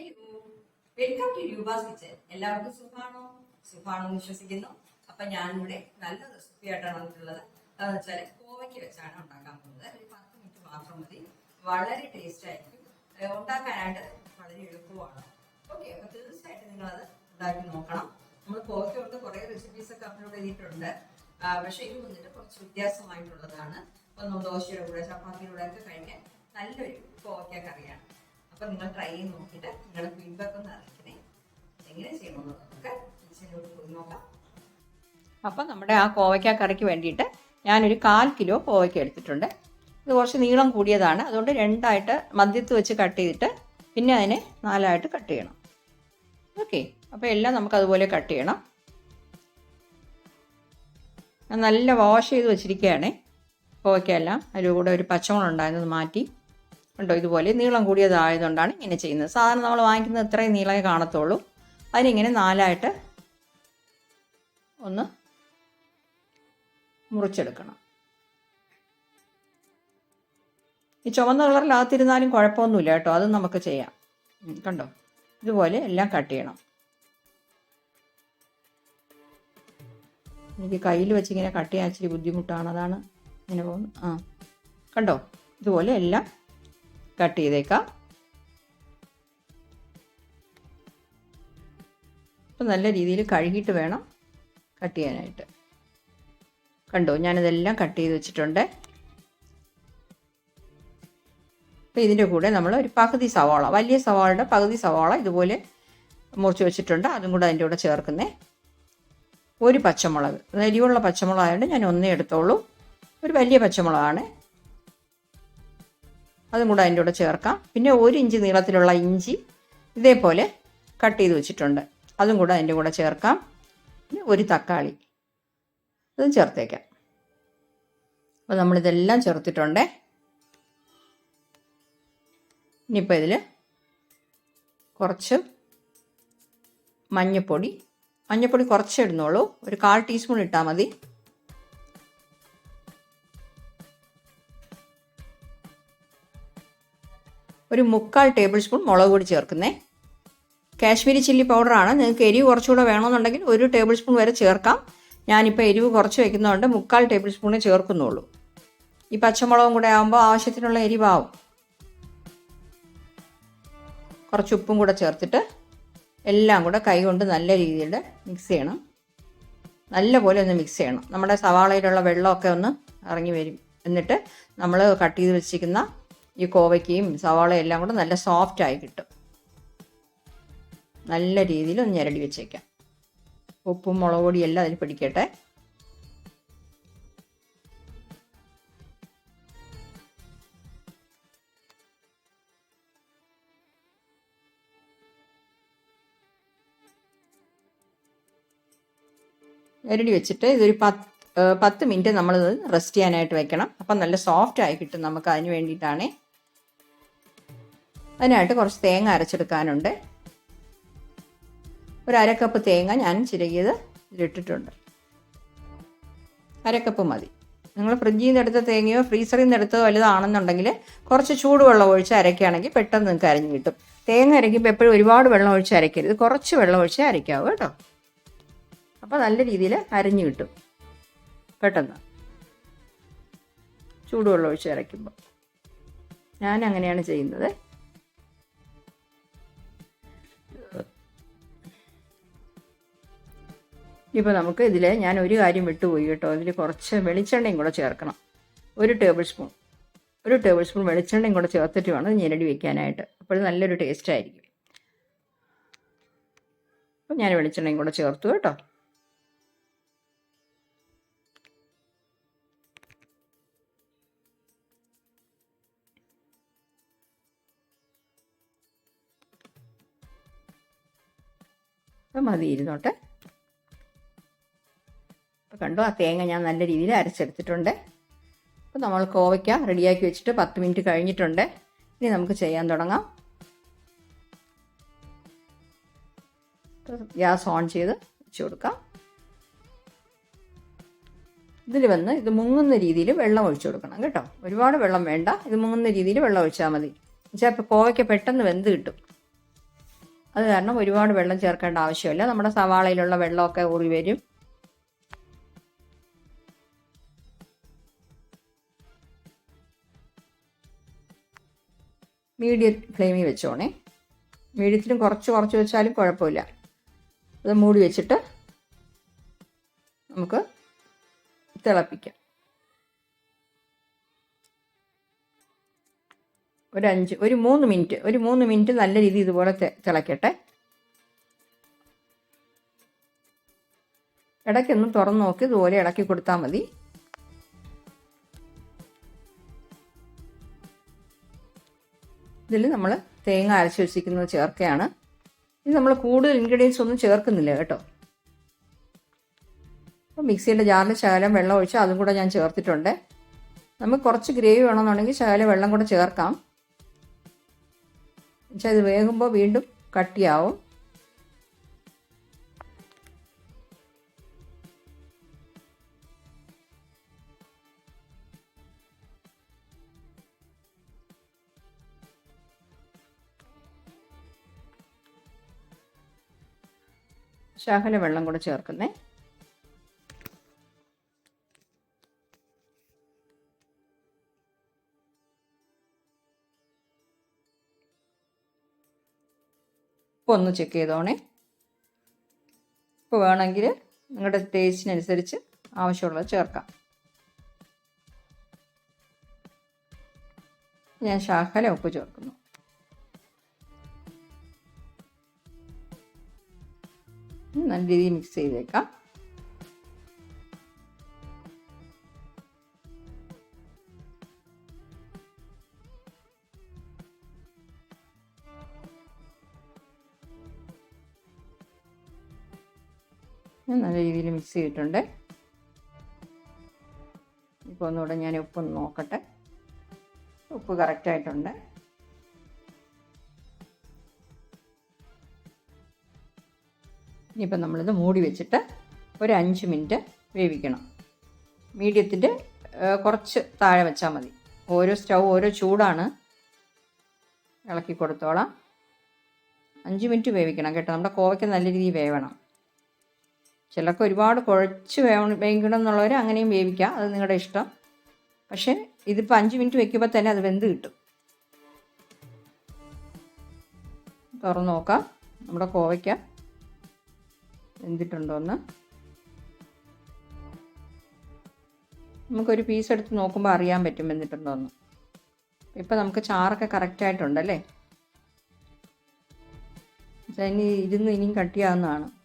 Hello welcome to Roopa's kitchen എല്ലാവർക്കും സുഖാണോ എന്ന് വിശ്വസിക്കുന്നു. അപ്പൊ ഞാനിവിടെ നല്ല റെസിപ്പി ആയിട്ടാണ് വന്നിട്ടുള്ളത്. അതെന്ന് വെച്ചാൽ കോവയ്ക്ക് വെച്ചാണ് ഉണ്ടാക്കാൻ പോകുന്നത്. ഒരു പത്ത് മിനിറ്റ് മാത്രം മതി. വളരെ ടേസ്റ്റ് ആയിരിക്കും. ഉണ്ടാക്കാനായിട്ട് വളരെ എളുപ്പമാണ്. ഓക്കെ അപ്പൊ തീർച്ചയായിട്ടും അത് ഉണ്ടാക്കി നോക്കണം. നമ്മൾ കോവയ്ക്ക് കൊണ്ട് കുറെ റെസിപ്പീസ് ഒക്കെ അപ്ലോഡ് ചെയ്തിട്ടുണ്ട് പക്ഷെ ഇത് വന്നിട്ട് കുറച്ച് വ്യത്യാസമായിട്ടുള്ളതാണ്. ഒന്നും ദോശയുടെ കൂടെ ചപ്പാത്തിയുടെ കൂടെ ഒക്കെ കഴിക്കാൻ നല്ലൊരു കോവയ്ക്ക കറിയാണ്. അപ്പൊ നിങ്ങൾ ട്രൈ ചെയ്ത് നോക്കിയിട്ട് നിങ്ങളുടെ ഫീഡ്ബാക്ക് ഒന്ന് അറിയിക്കണേ. എങ്ങനെ ചെയ്യണമെന്ന് നമുക്ക് കിച്ചണിലോട്ട് പോയി നോക്കാം. അപ്പം നമ്മുടെ ആ കോവയ്ക്ക കറിക്ക് വേണ്ടിയിട്ട് ഞാനൊരു കാൽ കിലോ കോവയ്ക്ക എടുത്തിട്ടുണ്ട്. ഇത് കുറച്ച് നീളം കൂടിയതാണ്. അതുകൊണ്ട് രണ്ടായിട്ട് മദ്യത്ത് വെച്ച് കട്ട് ചെയ്തിട്ട് പിന്നെ അതിനെ നാലായിട്ട് കട്ട് ചെയ്യണം. ഓക്കെ അപ്പോൾ എല്ലാം നമുക്ക് അതുപോലെ കട്ട് ചെയ്യണം നല്ല വാഷ് ചെയ്ത് വെച്ചിരിക്കുകയാണ് കോവയ്ക്കെല്ലാം അതിലൂടെ ഒരു പച്ചമുളക് ഉണ്ടായിരുന്നത് മാറ്റി. ഉണ്ടോ? ഇതുപോലെ നീളം കൂടിയതായതുകൊണ്ടാണ് ഇങ്ങനെ ചെയ്യുന്നത്. സാധാരണ നമ്മൾ വാങ്ങിക്കുന്നത് ഇത്രയും നീളമേ കാണത്തുള്ളൂ. അതിനിങ്ങനെ നാലായിട്ട് ഒന്ന് മുറിച്ചെടുക്കണം. ഈ ചുവന്ന കളറിലാകത്തിരുന്നാലും കുഴപ്പമൊന്നുമില്ല കേട്ടോ. അത് നമുക്ക് ചെയ്യാം. കണ്ടോ? ഇതുപോലെ എല്ലാം കട്ട് ചെയ്യണം. എനിക്ക് കയ്യിൽ വെച്ച് ഇങ്ങനെ കട്ട് ചെയ്യാൻ ഇച്ചിരി ബുദ്ധിമുട്ടാണ്. അതാണ് ഇങ്ങനെ പോകുന്നത്. ആ കണ്ടോ? ഇതുപോലെ എല്ലാം കട്ട് ചെയ്തേക്കാം. അപ്പം നല്ല രീതിയിൽ കഴുകിയിട്ട് വേണം കട്ട് ചെയ്യാനായിട്ട്. കണ്ടോ? ഞാനിതെല്ലാം കട്ട് ചെയ്ത് വെച്ചിട്ടുണ്ട്. അപ്പോൾ ഇതിന്റെ കൂടെ നമ്മൾ ഒരു പകുതി സവാള വലിയ സവാളയുടെ പകുതി സവാള ഇതുപോലെ മുറിച്ച് വെച്ചിട്ടുണ്ട്. അതും കൂടെ അതിന്റെ കൂടെ ചേർക്കുന്നേ. ഒരു പച്ചമുളക് അത് എരിവുള്ള പച്ചമുളക് ഞാൻ ഒന്നേ എടുത്തോളൂ. ഒരു വലിയ പച്ചമുളകാണ്. അതും കൂടെ അതിന്റെ കൂടെ ചേർക്കാം. പിന്നെ ഒരു ഇഞ്ച് നീളത്തിലുള്ള ഇഞ്ചി ഇതേപോലെ കട്ട് ചെയ്ത് വെച്ചിട്ടുണ്ട്. അതും കൂടെ അതിന്റെ കൂടെ ചേർക്കാം. പിന്നെ ഒരു തക്കാളി. അതും ചേർത്തേക്കാം. അപ്പോൾ നമ്മളിതെല്ലാം ചേർത്തിട്ടുണ്ടേ. ഇനിയിപ്പോൾ ഇതിൽ കുറച്ച് മഞ്ഞൾപ്പൊടി മഞ്ഞൾപ്പൊടി കുറച്ച് ഇടുന്നുള്ളൂ. ഒരു കാൽ ടീസ്പൂൺ ഇട്ടാൽ മതി. ഒരു മുക്കാൽ ടേബിൾ സ്പൂൺ മുളക് പൊടി ചേർക്കുന്നേ. കാശ്മീരി ചില്ലി പൗഡറാണ്. നിങ്ങൾക്ക് എരിവ് കുറച്ചുകൂടെ വേണമെന്നുണ്ടെങ്കിൽ ഒരു ടേബിൾ സ്പൂൺ വരെ ചേർക്കാം. ഞാനിപ്പോൾ എരിവ് കുറച്ച് വയ്ക്കുന്നതുകൊണ്ട് മുക്കാൽ ടേബിൾ സ്പൂണേ ചേർക്കുന്നുള്ളൂ. ഈ പച്ചമുളകും കൂടെ ആകുമ്പോൾ ആവശ്യത്തിനുള്ള എരിവാവും. കുറച്ച് ഉപ്പും കൂടെ ചേർത്തിട്ട് എല്ലാം കൂടെ കൈ കൊണ്ട് നല്ല രീതിയിൽ മിക്സ് ചെയ്യണം. നല്ല പോലെ ഒന്ന് മിക്സ് ചെയ്യണം. നമ്മുടെ സവാളയിലുള്ള വെള്ളമൊക്കെ ഒന്ന് ഇറങ്ങി വരും. എന്നിട്ട് നമ്മൾ കട്ട് ചെയ്ത് വെച്ചിരിക്കുന്ന ഈ കോവയ്ക്കയും സവാളയും എല്ലാം കൂടെ നല്ല സോഫ്റ്റ് ആയി കിട്ടും. നല്ല രീതിയിൽ ഒന്ന് ഞരടി വെച്ചേക്കാം. ഉപ്പും മുളക് പൊടിയും എല്ലാം അതിൽ പിടിക്കട്ടെ. ഞരടി വെച്ചിട്ട് ഇതൊരു പത്ത് പത്ത് മിനിറ്റ് നമ്മളിത് റെസ്റ്റ് ചെയ്യാനായിട്ട് വെക്കണം. അപ്പം നല്ല സോഫ്റ്റ് ആയി കിട്ടും നമുക്ക് അതിന് വേണ്ടിയിട്ടാണേ. അതിനായിട്ട് കുറച്ച് തേങ്ങ അരച്ചെടുക്കാനുണ്ട്. ഒരു അരക്കപ്പ് തേങ്ങ ഞാൻ ചിരകിയത് ഇതിലിട്ടിട്ടുണ്ട്. അരക്കപ്പ് മതി. നിങ്ങൾ ഫ്രിഡ്ജിൽ നിന്ന് എടുത്ത തേങ്ങയോ ഫ്രീസറിൽ നിന്ന് എടുത്തോ വലുതാണെന്നുണ്ടെങ്കിൽ കുറച്ച് ചൂടുവെള്ളം ഒഴിച്ച് അരയ്ക്കുകയാണെങ്കിൽ പെട്ടെന്ന് നിങ്ങൾക്ക് അരഞ്ഞു കിട്ടും. തേങ്ങ അരയ്ക്കുമ്പോൾ എപ്പോഴും ഒരുപാട് വെള്ളം ഒഴിച്ച് അരയ്ക്കരുത്. കുറച്ച് വെള്ളം ഒഴിച്ച് അരയ്ക്കാവൂ കേട്ടോ. അപ്പോൾ നല്ല രീതിയിൽ അരഞ്ഞു കിട്ടും. പെട്ടെന്ന്. ചൂടുവെള്ളം ഒഴിച്ച് ഇറക്കുമ്പോൾ ഞാൻ അങ്ങനെയാണ് ചെയ്യുന്നത്. ഇപ്പോൾ നമുക്ക് ഇതിൽ ഞാൻ ഒരു കാര്യം വിട്ടുപോയി കേട്ടോ. ഇതിൽ കുറച്ച് വെളിച്ചെണ്ണയും കൂടെ ചേർക്കണം. ഒരു ടേബിൾ സ്പൂൺ. ഒരു ടേബിൾ സ്പൂൺ വെളിച്ചെണ്ണയും കൂടെ ചേർത്തിട്ട് വേണം ഞെരടി വെക്കാനായിട്ട്. അപ്പോൾ നല്ലൊരു ടേസ്റ്റ് ആയിരിക്കും അപ്പോൾ ഞാൻ വെളിച്ചെണ്ണയും കൂടെ ചേർത്തു കേട്ടോ. അപ്പം മതി ഇരുന്നോട്ടെ. അപ്പോൾ കണ്ടോ ആ തേങ്ങ ഞാൻ നല്ല രീതിയിൽ അരച്ചെടുത്തിട്ടുണ്ട്. അപ്പോൾ നമ്മൾ കോവയ്ക്ക റെഡിയാക്കി വെച്ചിട്ട് പത്ത് മിനിറ്റ് കഴിഞ്ഞിട്ടുണ്ട്. ഇനി നമുക്ക് ചെയ്യാൻ തുടങ്ങാം. ഗ്യാസ് ഓൺ ചെയ്ത് വെച്ച് കൊടുക്കാം. ഇതിൽ വന്ന് ഇത് മുങ്ങുന്ന രീതിയിൽ വെള്ളം ഒഴിച്ചു കൊടുക്കണം കേട്ടോ. ഒരുപാട് വെള്ളം വേണ്ട. ഇത് മുങ്ങുന്ന രീതിയിൽ വെള്ളം ഒഴിച്ചാൽ മതി. എന്നുവെച്ചാൽ ഇപ്പോൾ കോവയ്ക്ക പെട്ടെന്ന് വെന്ത് കിട്ടും. അത് കാരണം ഒരുപാട് വെള്ളം ചേർക്കേണ്ട ആവശ്യമില്ല. നമ്മുടെ സവാളയിലുള്ള വെള്ളമൊക്കെ ഊറി വരും. മീഡിയം ഫ്ലെയിമിൽ വെച്ചോണേ. മീഡിയത്തിലും കുറച്ച് കുറച്ച് വെച്ചാലും കുഴപ്പമില്ല. അത് മൂടി വെച്ചിട്ട് നമുക്ക് തിളപ്പിക്കാം. ഒരു അഞ്ച് ഒരു മൂന്ന് മിനിറ്റ് ഒരു മൂന്ന് മിനിറ്റ് നല്ല രീതിയിൽ ഇതുപോലെ തിളക്കട്ടെ. ഇടയ്ക്കൊന്ന് തുറന്ന് നോക്കി ഇതുപോലെ ഇളക്കി കൊടുത്താൽ മതി. ഇതിൽ നമ്മൾ തേങ്ങ അരച്ച് വെച്ചിരിക്കുന്നത് ചേർക്കുകയാണ് ഇത് നമ്മൾ കൂടുതൽ ഇൻഗ്രീഡിയൻസ് ഒന്നും ചേർക്കുന്നില്ല കേട്ടോ. അപ്പോൾ മിക്സിയുടെ ജാറിൽ ശകലം വെള്ളം ഒഴിച്ച് അതും കൂടെ ഞാൻ ചേർത്തിട്ടുണ്ട്. നമുക്ക് കുറച്ച് ഗ്രേവി വേണമെന്നുണ്ടെങ്കിൽ ശകലം വെള്ളം കൂടെ ചേർക്കാം. എന്നുവെച്ചാൽ അത് വേകുമ്പോൾ വീണ്ടും കട്ടിയാവും. ശകല വെള്ളം കൂടെ ചേർക്കുന്നേ. ഉപ്പ് ഒന്ന് ചെക്ക് ചെയ്തോണേ ഉപ്പ് വേണമെങ്കിൽ നിങ്ങളുടെ ടേസ്റ്റിനനുസരിച്ച് ആവശ്യമുള്ളത് ചേർക്കാം. ഞാൻ ശാഖല ഉപ്പ് ചേർക്കുന്നു. നല്ല രീതിയിൽ മിക്സ് ചെയ്തേക്കാം. ഞാൻ നല്ല രീതിയിൽ മിക്സ് ചെയ്തിട്ടുണ്ട്. ഇപ്പോൾ ഒന്നുകൂടെ ഞാൻ ഉപ്പൊന്ന് നോക്കട്ടെ. ഉപ്പ് കറക്റ്റായിട്ടുണ്ട് ഇനിയിപ്പോൾ നമ്മളിത് മൂടി വെച്ചിട്ട് ഒരു അഞ്ച് മിനിറ്റ് വേവിക്കണം. മീഡിയത്തിന്റെ കുറച്ച് താഴെ വെച്ചാൽ മതി. ഓരോ സ്റ്റൗ ഓരോ ചൂടാണ്. ഇളക്കി കൊടുത്തോളാം. അഞ്ച് മിനിറ്റ് വേവിക്കണം കേട്ടോ. നമ്മുടെ കോവയ്ക്ക് നല്ല രീതിയിൽ വേവണം. ചിലർക്ക് ഒരുപാട് കുഴച്ച് വേവ വേവിക്കണം എന്നുള്ളവർ അങ്ങനെയും വേവിക്കാം. അത് നിങ്ങളുടെ ഇഷ്ടം. പക്ഷേ ഇതിപ്പോൾ അഞ്ച് മിനിറ്റ് വെക്കുമ്പോൾ തന്നെ അത് വെന്ത് കിട്ടും. തുറന്ന് നോക്കാം. നമ്മുടെ കോവയ്ക്ക വെന്തിട്ടുണ്ടോ എന്ന് നമുക്കൊരു പീസ് എടുത്ത് നോക്കുമ്പോൾ അറിയാൻ പറ്റും വെന്തിട്ടുണ്ടോ എന്ന് ഇപ്പം നമുക്ക് ചാറൊക്കെ കറക്റ്റായിട്ടുണ്ടല്ലേ ഇനി ഇരുന്ന് ഇനിയും കട്ടിയാവുന്നതാണ്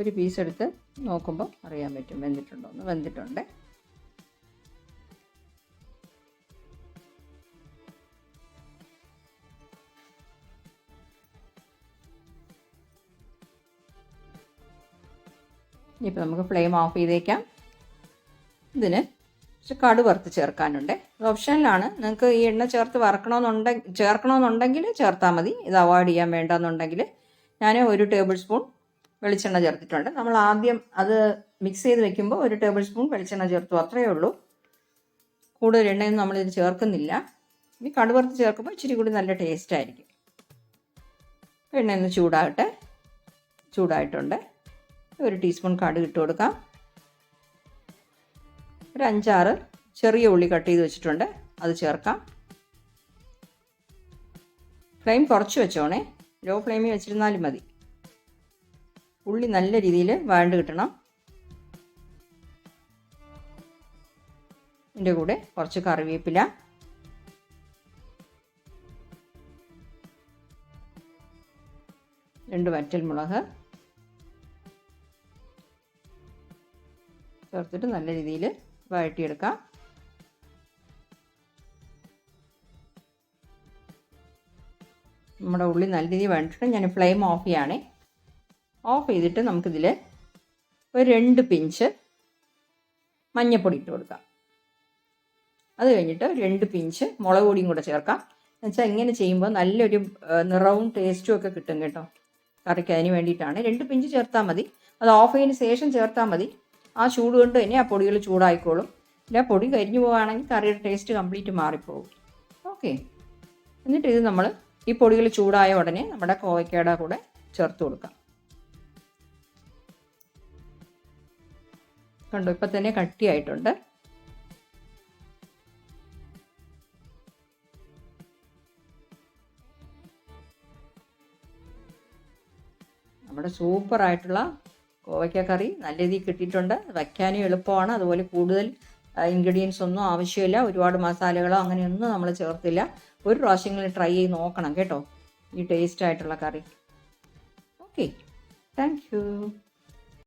ഒരു പീസ് എടുത്ത് നോക്കുമ്പോൾ അറിയാൻ പറ്റും വെന്തിട്ടുണ്ടോ എന്ന്. വെന്തിട്ടുണ്ട്. ഇനിയിപ്പോൾ നമുക്ക് ഫ്ലെയിം ഓഫ് ചെയ്തേക്കാം. ഇതിന് കുറച്ച് കടു വറുത്ത് ചേർക്കാനുണ്ട്. ഓപ്ഷനിലാണ് നിങ്ങൾക്ക് ഈ എണ്ണ ചേർത്ത് വറക്കണമെന്നുണ്ടെങ്കിൽ ചേർക്കണമെന്നുണ്ടെങ്കിൽ ചേർത്താൽ മതി. ഇത് അവോയ്ഡ് ചെയ്യാൻ വേണ്ടെന്നുണ്ടെങ്കിൽ ഞാൻ ഒരു ടേബിൾ സ്പൂൺ വെളിച്ചെണ്ണ ചേർത്തിട്ടുണ്ട്. നമ്മൾ ആദ്യം അത് മിക്സ് ചെയ്ത് വെക്കുമ്പോൾ ഒരു ടേബിൾ സ്പൂൺ വെളിച്ചെണ്ണ ചേർത്തു. അത്രയേ ഉള്ളൂ. കൂടുതൽ എണ്ണയൊന്നും നമ്മളിത് ചേർക്കുന്നില്ല. ഇനി കടുവറുത്ത് ചേർക്കുമ്പോൾ ഇച്ചിരി കൂടി നല്ല ടേസ്റ്റ് ആയിരിക്കും. എണ്ണയൊന്ന് ചൂടാകട്ടെ. ചൂടായിട്ടുണ്ട്. ഒരു ടീസ്പൂൺ കടുക് ഇട്ട് കൊടുക്കാം. ഒരു അഞ്ചാറ് ചെറിയ ഉള്ളി കട്ട് ചെയ്ത് വെച്ചിട്ടുണ്ട്. അത് ചേർക്കാം. ഫ്ലെയിം കുറച്ച് വെച്ചോണേ. ലോ ഫ്ലെയിമിൽ വെച്ചിരുന്നാലും മതി. ഉള്ളി നല്ല രീതിയിൽ വഴണ്ട് കിട്ടണം. ഇതിന്റെ കൂടെ കുറച്ച് കറിവേപ്പില. രണ്ട് വറ്റൽ മുളക്. ചേർത്തിട്ട് നല്ല രീതിയിൽ വഴറ്റിയെടുക്കാം. നമ്മുടെ ഉള്ളി നല്ല രീതിയിൽ വഴറ്റിട്ട് ഞാൻ ഫ്ലെയിം ഓഫ് ചെയ്യുകയാണേ. ഓഫ് ചെയ്തിട്ട് നമുക്കിതിൽ ഒരു രണ്ട് പിഞ്ച് മഞ്ഞൾപ്പൊടി ഇട്ട് കൊടുക്കാം. അത് കഴിഞ്ഞിട്ട് രണ്ട് പിഞ്ച് മുളക് പൊടിയും കൂടെ ചേർക്കാം. എന്നുവെച്ചാൽ ഇങ്ങനെ ചെയ്യുമ്പോൾ നല്ലൊരു നിറവും ടേസ്റ്റും ഒക്കെ കിട്ടും കേട്ടോ. കറിക്ക് അതിന് വേണ്ടിയിട്ടാണ്. രണ്ട് പിഞ്ച് ചേർത്താൽ മതി. അത് ഓഫ് ചെയ്തതിന് ശേഷം ചേർത്താൽ മതി. ആ ചൂട് കൊണ്ട് തന്നെ ആ പൊടികൾ ചൂടായിക്കോളും. ഇല്ല പൊടി കരിഞ്ഞു പോവുകയാണെങ്കിൽ കറിയുടെ ടേസ്റ്റ് കംപ്ലീറ്റ് മാറിപ്പോകും ഓക്കെ. എന്നിട്ട് ഇത് നമ്മൾ ഈ പൊടികൾ ചൂടായ ഉടനെ നമ്മുടെ കോവയ്ക്കയുടെ കൂടെ ചേർത്ത് കൊടുക്കാം. കണ്ടോ ഇപ്പം തന്നെ കട്ടിയായിട്ടുണ്ട്. നമ്മുടെ സൂപ്പറായിട്ടുള്ള കോവയ്ക്ക കറി നല്ല രീതിയിൽ കിട്ടിയിട്ടുണ്ട്. വയ്ക്കാനും എളുപ്പമാണ്. അതുപോലെ കൂടുതൽ ഇൻഗ്രീഡിയൻസ് ഒന്നും ആവശ്യമില്ല. ഒരുപാട് മസാലകളോ അങ്ങനെയൊന്നും നമ്മൾ ചേർത്തില്ല. ഒരു പ്രാവശ്യങ്ങളിൽ ട്രൈ ചെയ്ത് നോക്കണം കേട്ടോ. ഈ ടേസ്റ്റ് ആയിട്ടുള്ള കറി. Okay thank